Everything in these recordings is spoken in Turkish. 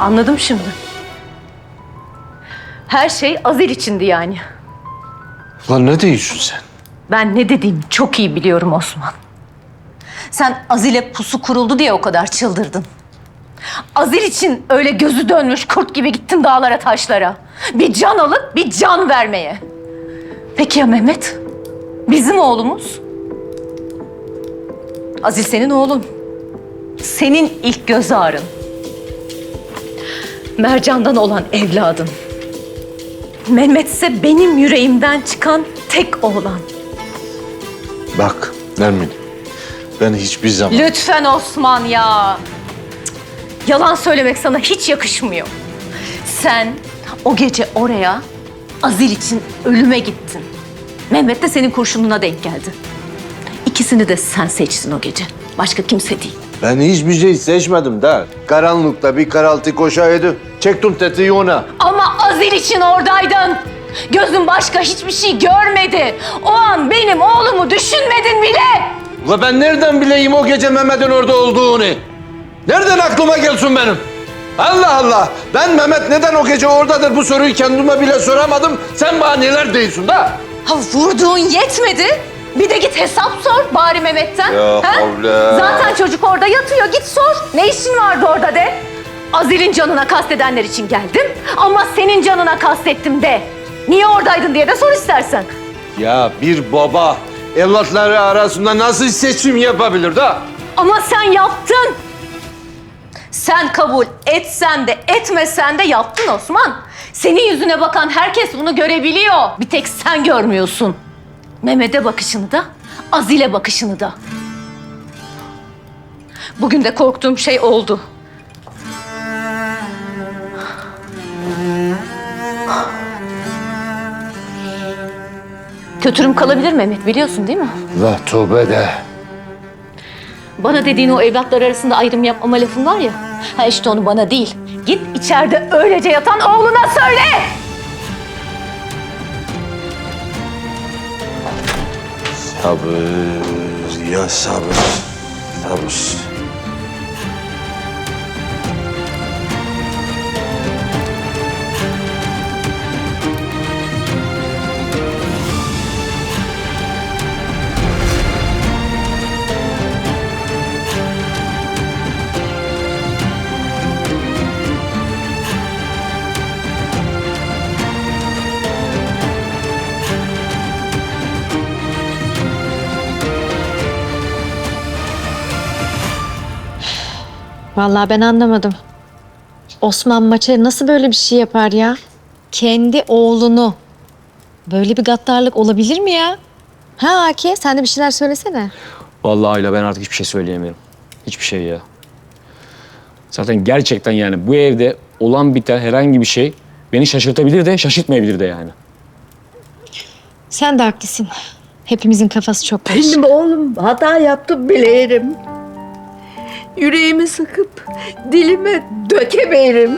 Anladım şimdi. Her şey Azil içindi yani. Lan ne diyorsun sen? Ben ne dediğimi çok iyi biliyorum Osman. Sen Azil'e pusu kuruldu diye o kadar çıldırdın. Azil için öyle gözü dönmüş kurt gibi gittin dağlara taşlara. Bir can alıp bir can vermeye. Peki ya Mehmet? Bizim oğlumuz? Azil senin oğlun. Senin ilk göz ağrın. Mercan'dan olan evladın. Mehmet ise benim yüreğimden çıkan tek oğlan. Bak Nermin. Ben hiçbir zaman... Lütfen Osman ya. Cık, Yalan söylemek sana hiç yakışmıyor. Sen o gece oraya Azil için ölüme gittin. Mehmet de senin kurşununa denk geldi. İkisini de sen seçtin o gece. Başka kimse değil. Ben hiçbir şey seçmedim da. Karanlıkta bir karaltı koşaydı. Çektim tetiği ona. Ama Azil için oradaydın. Gözün başka hiçbir şey görmedi. O an benim oğlumu düşünmedin bile. Ve ben nereden bileyim o gece Mehmet'in orada olduğunu? Nereden aklıma gelsin benim? Allah Allah! Ben Mehmet neden o gece oradadır bu soruyu kendime bile soramadım. Sen bana neler diyorsun da? Ha vurduğun yetmedi. Bir de git hesap sor bari Mehmet'ten. Ya havle. Zaten çocuk orada yatıyor. Git sor. Ne işin vardı orada de. Azil'in canına kastedenler için geldim. Ama senin canına kastettim de. Niye oradaydın diye de sor istersen. Ya bir baba evlatları arasında nasıl seçim yapabilir da? Ama sen yaptın. Sen kabul etsen de etmesen de yaptın Osman. Senin yüzüne bakan herkes bunu görebiliyor. Bir tek sen görmüyorsun. Mehmet'e bakışını da, Azil'e bakışını da. Bugün de korktuğum şey oldu. Kötürüm kalabilir Mehmet biliyorsun değil mi? Ve tövbe de. Bana dediğin o evlatlar arasında ayrım yapmama lafın var ya. Ha işte onu bana değil. Git içeride öylece yatan oğluna söyle. Sabır, ya sabır, sabır. Vallahi ben anlamadım. Osman maça nasıl böyle bir şey yapar ya? Kendi oğlunu. Böyle bir gaddarlık olabilir mi ya? Ha Aki sen de bir şeyler söylesene. Vallahi Ayla ben artık hiçbir şey söyleyemiyorum. Hiçbir şey ya. Zaten gerçekten yani bu evde olan biten herhangi bir şey beni şaşırtabilir de şaşırtmayabilir de yani. Sen de haklısın. Hepimizin kafası çok karışık. Benim oğlum hata yaptı bilirim. Yüreğimi sıkıp dilime dökemeyirim.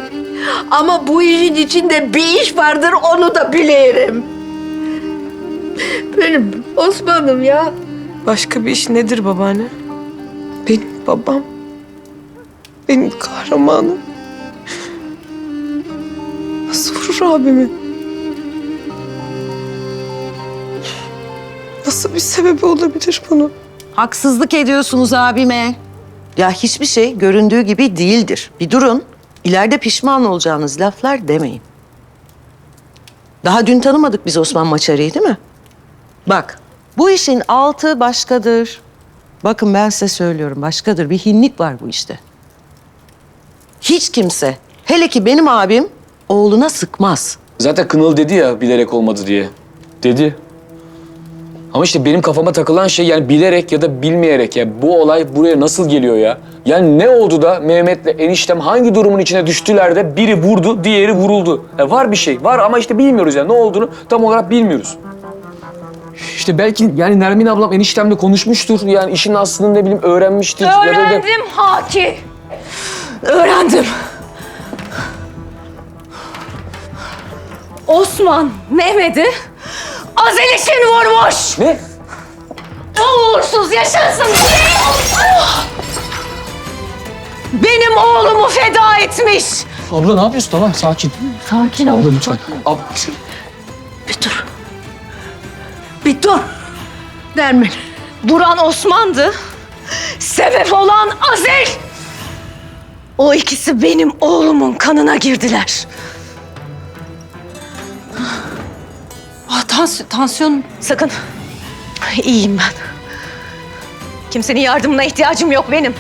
Ama bu işin içinde bir iş vardır onu da bilirim. Benim Osman'ım ya. Başka bir iş nedir babaanne? Benim babam. Benim kahramanım. Nasıl vurur abimi? Nasıl bir sebebi olabilir bunun? Haksızlık ediyorsunuz abime. Ya hiçbir şey göründüğü gibi değildir. Bir durun. İleride pişman olacağınız laflar demeyin. Daha dün tanımadık biz Osman Maçarı'yı değil mi? Bak, bu işin altı başkadır. Bakın ben size söylüyorum, başkadır. Bir hinlik var bu işte. Hiç kimse, hele ki benim abim, oğluna sıkmaz. Zaten Kınıl dedi ya bilerek olmadı diye. Dedi. Ama işte benim kafama takılan şey yani bilerek ya da bilmeyerek ya bu olay buraya nasıl geliyor ya? Yani ne oldu da Mehmet'le eniştem hangi durumun içine düştüler de biri vurdu, diğeri vuruldu. Ya var bir şey, var ama işte bilmiyoruz yani ne olduğunu tam olarak bilmiyoruz. İşte belki yani Nermin ablam eniştemle konuşmuştur. Yani işin aslını ne bileyim öğrenmiştir. ya da- Öğrendim Haki. Öğrendim. Osman Mehmet'i Azel için vurmuş. Ne? O uğursuz yaşasın diye. benim oğlumu feda etmiş. Abla ne yapıyorsun? Tamam sakin. Sakin ol. Abla lütfen. Ab Bir dur. Bir dur. Nermin. Duran Osman'dı. Sebep olan Azel. O ikisi benim oğlumun kanına girdiler. Ah, tans tansiyon... Sakın. İyiyim ben. Kimsenin yardımına ihtiyacım yok benim.